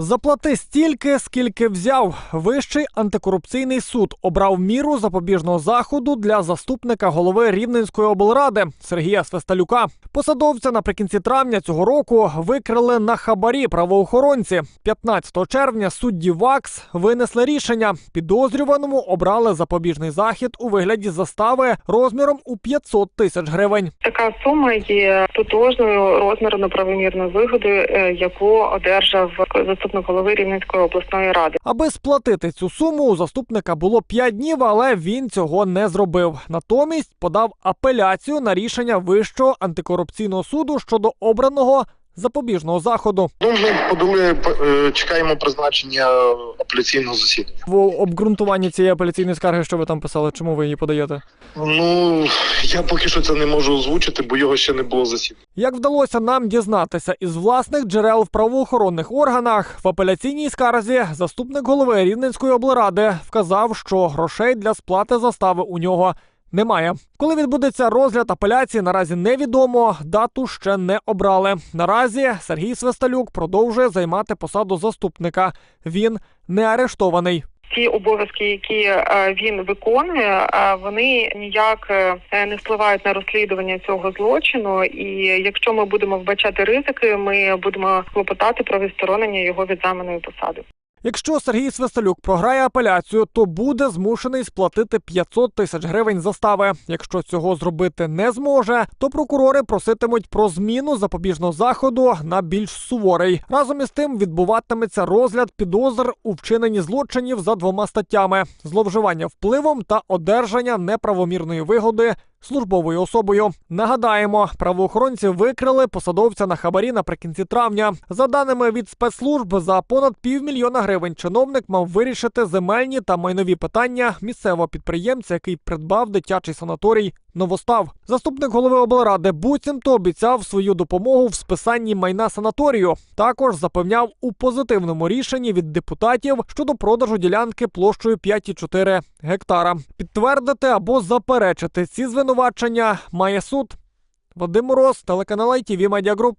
Заплати стільки, скільки взяв. Вищий антикорупційний суд обрав міру запобіжного заходу для заступника голови Рівненської облради Сергія Свисталюка. Посадовця наприкінці травня цього року викрили на хабарі правоохоронці. 15 червня судді ВАКС винесли рішення. Підозрюваному обрали запобіжний захід у вигляді застави розміром у 500 тисяч гривень. Така сума є тотожною розміру неправомірної вигоди, е, яку одержав заступник голови Рівненської обласної ради. Аби сплатити цю суму, у заступника було 5 днів, але він цього не зробив. Натомість подав апеляцію на рішення Вищого антикорупційного суду щодо обраного запобіжного заходу. Ну, ми подали, е, чекаємо призначення апеляційного засідання. В обґрунтуванні цієї апеляційної скарги, що ви там писали, чому ви її подаєте? Ну я поки що це не можу озвучити, бо його ще не було засідання. Як вдалося нам дізнатися із власних джерел в правоохоронних органах, в апеляційній скарзі заступник голови Рівненської облради вказав, що грошей для сплати застави у нього немає. Коли відбудеться розгляд апеляції, наразі невідомо. Дату ще не обрали. Наразі Сергій Свисталюк продовжує займати посаду заступника. Він не арештований. Ті обов'язки, які е, він виконує, е, вони ніяк е, не впливають на розслідування цього злочину. І якщо ми будемо вбачати ризики, ми будемо клопотати про відсторонення його від займаної посади. Якщо Сергій Свисталюк програє апеляцію, то буде змушений сплатити 500 тисяч гривень застави. Якщо цього зробити не зможе, то прокурори проситимуть про зміну запобіжного заходу на більш суворий. Разом із тим відбуватиметься розгляд підозр у вчиненні злочинів за двома статтями: зловживання впливом та одержання неправомірної вигоди. Службовою особою нагадаємо, правоохоронці викрили посадовця на хабарі наприкінці травня. За даними від спецслужб, за понад півмільйона гривень чиновник мав вирішити земельні та майнові питання місцевого підприємця, який придбав дитячий санаторій Новостав. Заступник голови облради буцімто обіцяв свою допомогу в списанні майна санаторію. Також запевняв у позитивному рішенні від депутатів щодо продажу ділянки площею 5,4 гектара. Підтвердити або заперечити ці звинувачення має суд. Вадим Мороз, телеканал ITV Media Group.